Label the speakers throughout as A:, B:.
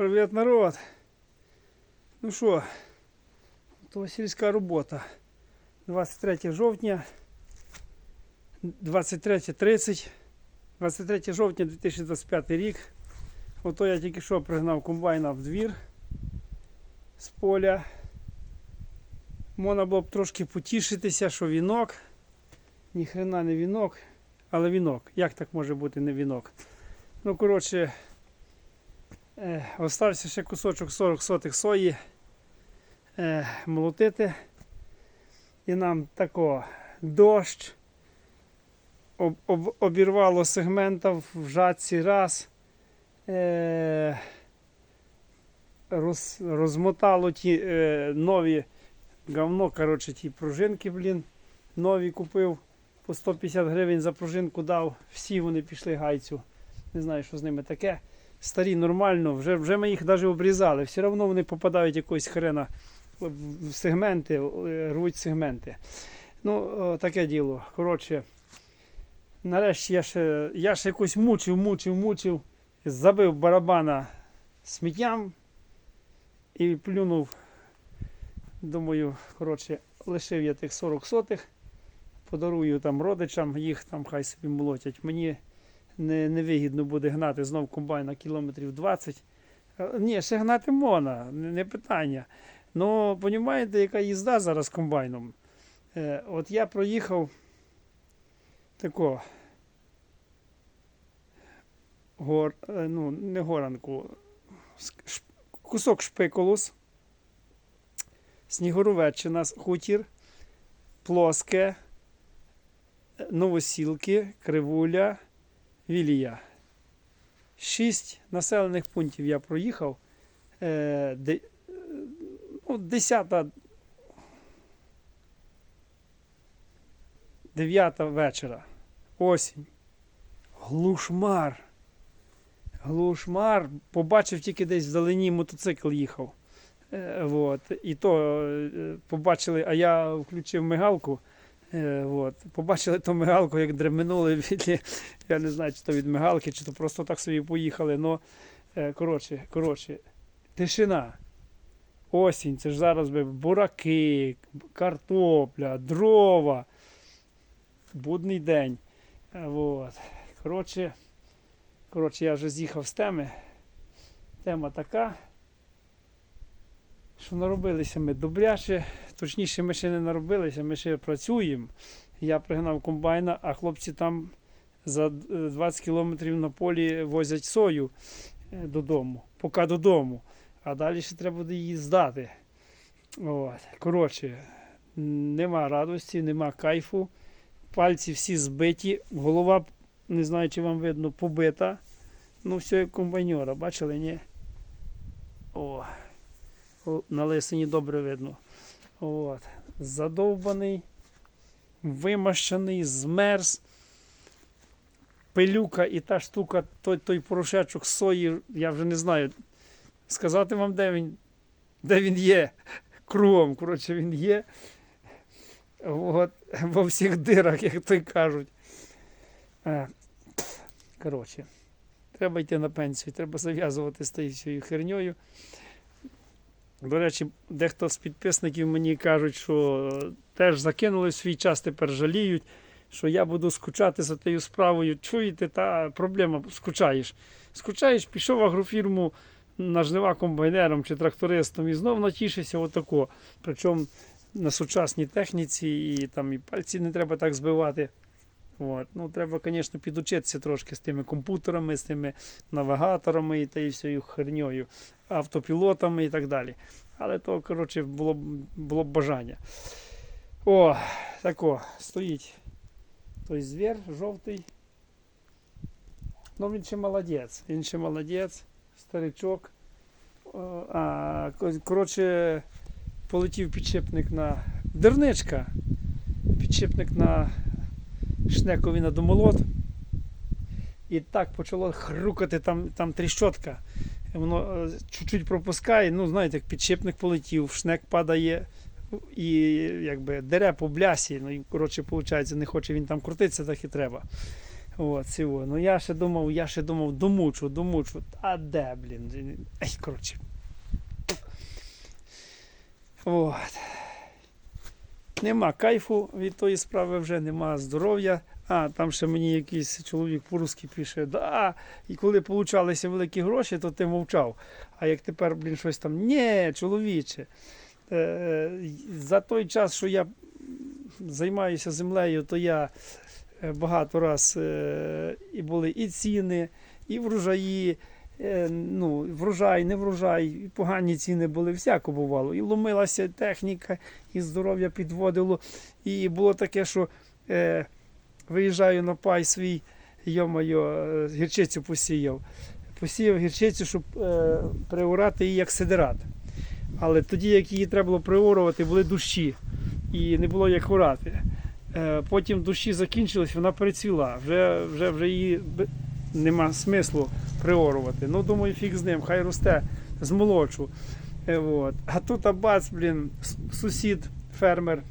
A: Привіт, народ. Ну що, то сільська робота. 23 жовтня, 23.30, 23 жовтня 2025 рік. Ото я тільки що пригнав комбайна в двір з поля. Можна було б трошки потішитися, що вінок. Ніхрена не вінок, але вінок. Як так може бути не вінок? Ну, коротше, е, остався ще кусочок 40 сотих сої е, молотити. І нам тако дощ. Об, об, обірвало сегмента в жатці раз. Е, роз, розмотало ті е, нові говно, коротше, ті пружинки, блін, нові купив. По 150 гривень за пружинку дав. Всі вони пішли гайцю. Не знаю, що з ними таке. Старі нормально, вже, вже ми їх навіть обрізали. Все одно вони попадають якоїсь хрена в в сегменти, е, рвуть сегменти. Ну, таке діло. Коротше, нарешті я ще, я ще якось мучив, мучив, мучив. Забив барабана сміттям і плюнув. Думаю, коротше, лишив я тих 40 сотих, подарую там родичам, їх там хай собі молотять. Мені не, невигідно буде гнати знов комбайна кілометрів 20. Е, Ні, ще гнати можна, не, питання. Ну, розумієте, яка їзда зараз комбайном? Е, от я проїхав тако. Гор, е, ну, не горанку, ск- ш- кусок шпиколус, Снігуровеччина, хутір, плоске, е, новосілки, кривуля, вілія. Шість населених пунктів я проїхав. Е, ну, десята, дев'ята вечора. Осінь. Глушмар. Глушмар. Побачив тільки десь вдалині мотоцикл їхав. Е, вот. І то е, побачили, а я включив мигалку. Е, вот. Побачили ту мигалку, як дременули від, я не знаю, чи то від мигалки, чи то просто так собі поїхали. Но, е, коротше, коротше, тишина. Осінь, це ж зараз би бураки, картопля, дрова. Будний день. Е, Вот. Коротше, коротше, я вже з'їхав з теми. Тема така, що наробилися ми добряче. Точніше, ми ще не наробилися, ми ще працюємо. Я пригнав комбайна, а хлопці там за е, 20 кілометрів на полі возять сою е, додому, поки додому. А далі ще треба буде її здати. От. Коротше, нема радості, нема кайфу. Пальці всі збиті, голова, не знаю, чи вам видно, побита. Ну, все як комбайнера, бачили, ні? О, на лисині добре видно. От. Задовбаний, вимащений, змерз. Пилюка і та штука, той, той порошечок сої, я вже не знаю. Сказати вам, де він, де він є. Кругом, коротше, він є. От, во всіх дирах, як то й кажуть. Е, Коротше, треба йти на пенсію, треба зав'язувати з тією всією херньою. До речі, дехто з підписників мені кажуть, що теж закинули свій час, тепер жаліють, що я буду скучати за тією справою. Чуєте, та проблема, скучаєш. Скучаєш, пішов в агрофірму на жнива комбайнером чи трактористом і знов натішишся отако. Причому на сучасній техніці, і там і пальці не треба так збивати. От. Ну, треба, звісно, підучитися трошки з тими комп'ютерами, з тими навігаторами і та і всією херньою, автопілотами і так далі. Але то, коротше, було, було б бажання. О, тако, стоїть той звір жовтий. Ну, він ще молодець. Він ще молодець, старичок. А, коротше, полетів підшипник на дерничка. Підшипник на шнекові на домолот. І так почало хрукати там, там тріщотка. Воно е, чуть-чуть пропускає. Ну, знаєте, як підшипник полетів, шнек падає і якби дере по блясі. Ну, і, коротше, виходить, не хоче він там крутитися, так і треба. От, цього. Ну я ще думав, я ще думав, домучу, домучу. А де, блін? Ай, коротше. От. Нема кайфу від тої справи вже, нема здоров'я. А, там ще мені якийсь чоловік по-русски пише, да, і коли получалися великі гроші, то ти мовчав. А як тепер, блін, щось там, ні, чоловіче. Е, за той час, що я займаюся землею, то я е, багато раз е, і були і ціни, і врожаї. Е, Ну, врожай, не врожай, погані ціни були, всяко бувало. І ломилася техніка, і здоров'я підводило. І було таке, що е, виїжджаю на пай свій, йо-моє, е, гірчицю посіяв. Посіяв гірчицю, щоб е, приорати її як сидерат. Але тоді, як її треба було приорувати, були дощі і не було як орати. Е, Потім дощі закінчились, вона перецвіла. Вже, вже, вже її нема смислу приорувати. Ну, думаю, фіг з ним, хай росте, змолочу. Е, от. А тут абац, блін, сусід, фермер,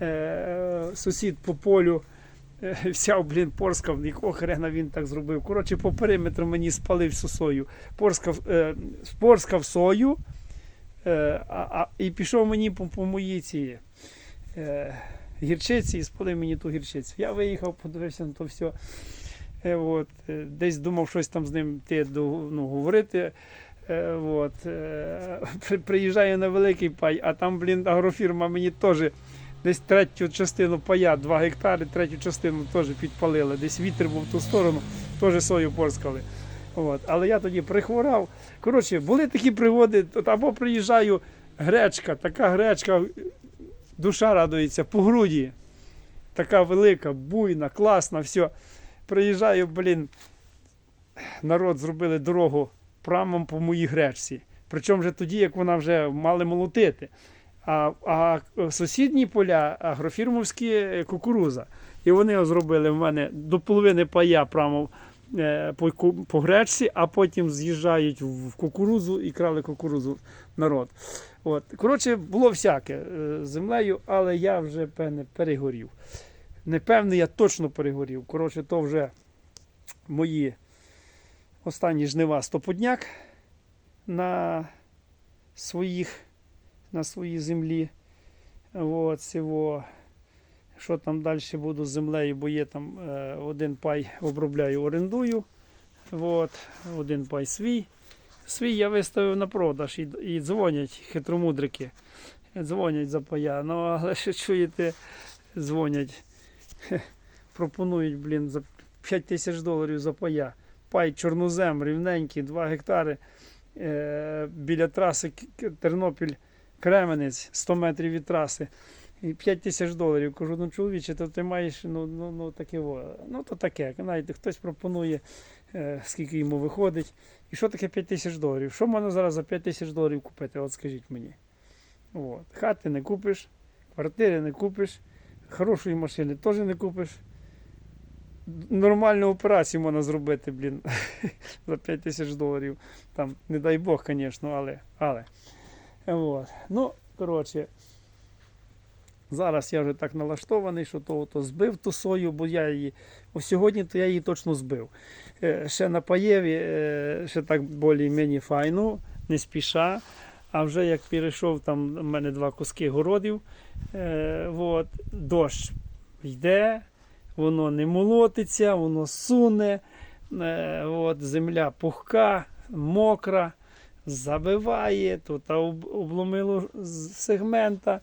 A: е, сусід по полю. е, Взяв, блін, порскав, якого хрена він так зробив. Коротше, по периметру мені спалив сосою. Порскав, е, порскав сою, е, а, а, і пішов мені по, по моїй цій е, гірчиці і спалив мені ту гірчицю. Я виїхав, подивився на то все. Е, от, е, десь думав щось там з ним ти, ну, говорити. Е, от, приїжджаю на великий пай, а там, блін, агрофірма мені теж десь третю частину пая, 2 гектари, третю частину теж підпалили. Десь вітер був в ту сторону, теж сою порскали. От. Але я тоді прихворав. Коротше, були такі пригоди, або приїжджаю, гречка, така гречка, душа радується, по груді. Така велика, буйна, класна, все. Приїжджаю, блін, народ зробили дорогу прямо по моїй гречці. Причому вже тоді, як вона вже мали молотити. А, а сусідні поля агрофірмовські е, кукуруза. І вони зробили в мене до половини пая прямо е, по, по гречці, а потім з'їжджають в в кукурузу і крали кукурузу народ. От. Коротше, було всяке е, землею, але я вже певне перегорів. Не певний, я точно перегорів. Коротше, то вже мої останні жнива стоподняк на своїх, на своїй землі. От, цього. Що там далі буду з землею, бо є там е, один пай обробляю, орендую. От, один пай свій. Свій я виставив на продаж і, і дзвонять хитромудрики. Дзвонять за пая. Ну, але що чуєте, дзвонять. Пропонують, блін, за 5 тисяч доларів за пая. Пай чорнозем, рівненький, 2 гектари. Е, біля траси Тернопіль Кременець, 100 метрів від траси. І 5 тисяч доларів. Кажу, ну чоловіче, то ти маєш ну, ну, ну, таке, ну то таке. Знаєте, хтось пропонує, е, скільки йому виходить. І що таке 5 тисяч доларів? Що можна зараз за 5 тисяч доларів купити? От скажіть мені. От. Хати не купиш, квартири не купиш, хорошої машини теж не купиш. Нормальну операцію можна зробити, блін, за 5 тисяч доларів. Там, не дай Бог, звісно, але. але. От. Ну, коротше, зараз я вже так налаштований, що то, то збив ту сою, бо я її. Ось сьогодні то я її точно збив. Е, ще на паєві, е, ще так більш-мені файно, не спіша. А вже як перейшов, там в мене два куски городів, е, дощ йде, воно не молотиться, воно суне, е, земля пухка, мокра, забиває, тут обломило сегмента.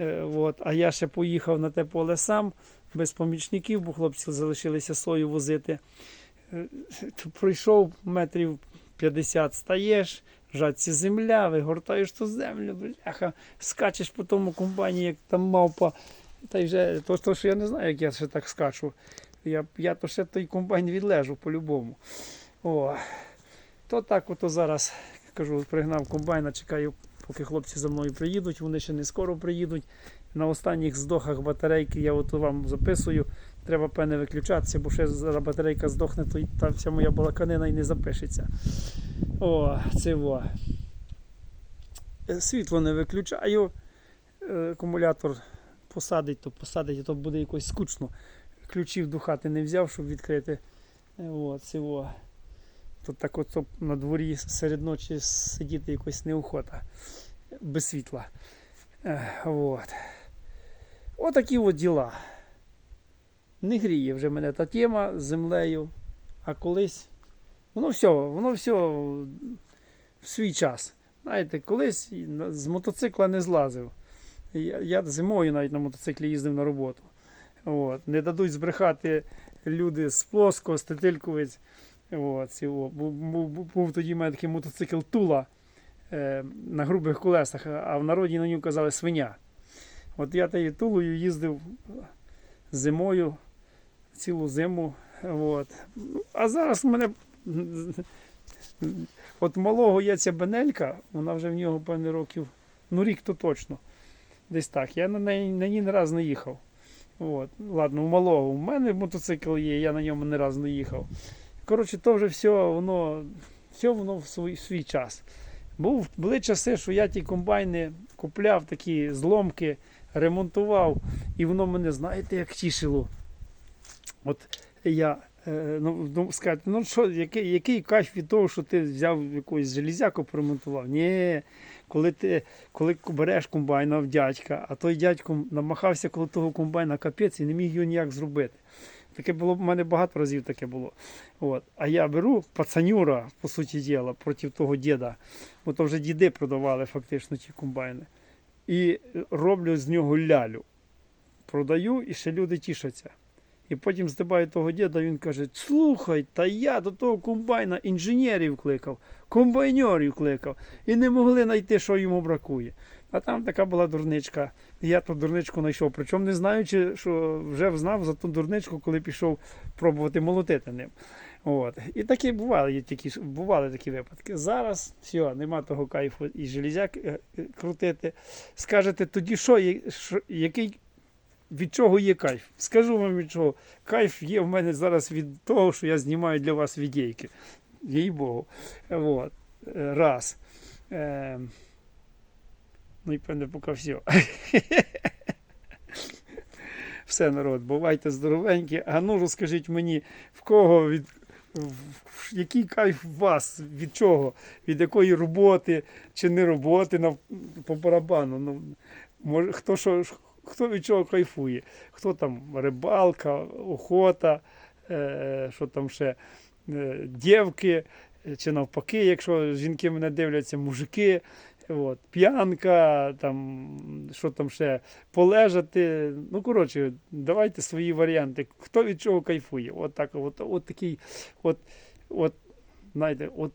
A: Е, а я ще поїхав на те поле сам, без помічників, бо хлопці залишилися сою возити. Е, то Пройшов метрів 50, стаєш, жатці земля, вигортаєш ту землю, бляха, скачеш по тому комбайні, як там мавпа. Та й вже то, то що я не знаю, як я ще так скачу. Я, я то ще той комбайн відлежу по-любому. О, то так ото зараз кажу, пригнав комбайна, чекаю, поки хлопці за мною приїдуть. Вони ще не скоро приїдуть. На останніх здохах батарейки я от вам записую. Треба певне виключатися, бо ще зараз батарейка здохне, то та вся моя балаканина і не запишеться. О, це во. Е, Світло не виключаю. Е, Акумулятор посадить, то посадить, а то буде якось скучно. ключів до хати не взяв, щоб відкрити. Е, От, цього. Тут так от на дворі серед ночі сидіти якось неохота. Без світла. От. Отакі от діла. Не гріє вже мене та тема з землею, а колись. Воно все, воно все в свій час. Знаєте, колись з мотоцикла не злазив. Я, я зимою навіть на мотоциклі їздив на роботу. От. Не дадуть збрехати люди з плоского, з Тетильковець. От. Був, був, був, тоді в мене такий мотоцикл Тула е, на грубих колесах, а в народі на нього казали свиня. От я тією тулою їздив зимою, цілу зиму. От. А зараз в мене. От малого є ця бенелька, вона вже в нього певне років, ну рік то точно. Десь так. Я на неї на ній не раз не їхав. От. Ладно, у малого. У мене мотоцикл є, я на ньому не раз не їхав. Коротше, то вже все воно, все воно в свій, свій час. Був, були часи, що я ті комбайни купляв, такі зломки, ремонтував, і воно мене, знаєте, як тішило. От я е, ну, ну, сказати, ну що, який, який кайф від того, що ти взяв якусь железяку, поремонтував? Ні, коли ти коли береш комбайна в дядька, а той дядько намахався коло того комбайна капець і не міг його ніяк зробити. Таке було в мене багато разів таке було. От. А я беру пацанюра, по суті діла, проти того діда. Бо то вже діди продавали фактично ті комбайни. І роблю з нього лялю. Продаю і ще люди тішаться. І потім здибаю того діда, він каже: слухай, та я до того комбайна інженерів кликав, комбайнерів кликав, і не могли знайти, що йому бракує. А там така була дурничка. Я ту дурничку знайшов. Причому не знаючи, що вже знав за ту дурничку, коли пішов пробувати молотити ним. От. І такі бували, такі, бували такі випадки. Зараз все, нема того кайфу і железяк е, е, крутити. Скажете, тоді що який від чого є кайф? Скажу вам від чого. Кайф є в мене зараз від того, що я знімаю для вас відейки. Їй Богу. От. Е, Раз. Е, ну і певне, поки все. Все, народ, бувайте здоровенькі. А ну розкажіть мені, в кого від. Який кайф у вас? Від чого? Від якої роботи чи не роботи на, по барабану? Ну, може, хто, що, хто від чого кайфує? Хто там рибалка, охота, е, що там ще е, дівки, е, чи навпаки, якщо жінки мене дивляться, мужики, от, п'янка, там, що там ще полежати. Ну, коротше, давайте свої варіанти. Хто від чого кайфує? От так, от, от такий, от, от, знаєте, от,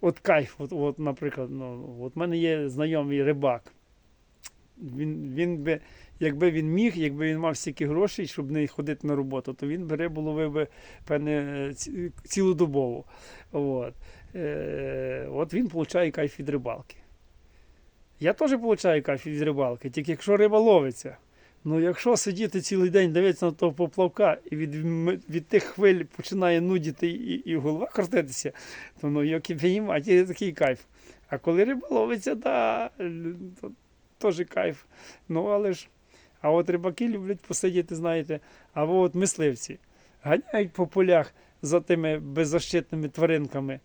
A: от кайф, от, от, наприклад, ну, от в мене є знайомий рибак. Він, він би, якби він міг, якби він мав стільки грошей, щоб не ходити на роботу, то він бере було би певне цілодобово. От. Е, от він отримує кайф від рибалки. Я теж отримую кайф від рибалки, тільки якщо риба ловиться. Ну, якщо сидіти цілий день, дивитися на того поплавка і від, від тих хвиль починає нудіти і, і голова крутитися, то ну, як і є такий кайф. А коли риба ловиться, да, то теж кайф. Ну, але ж, а от рибаки люблять посидіти, знаєте, або от мисливці. Ганяють по полях за тими беззащитними тваринками,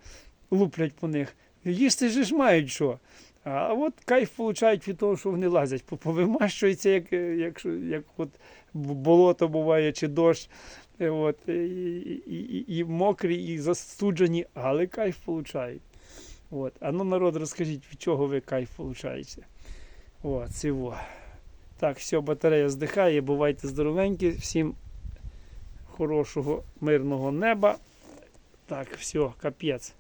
A: луплять по них. Їсти ж мають що. А от кайф получають від того, що вони лазять, по- повимащуються, як, як, як от болото буває чи дощ. Е, От, і, і, і мокрі, і застуджені, але кайф получають. От. А ну, народ, розкажіть, від чого ви кайф получаєте? О, цього. Так, все, батарея здихає, бувайте здоровенькі, всім хорошого, мирного неба. Так, все, капець.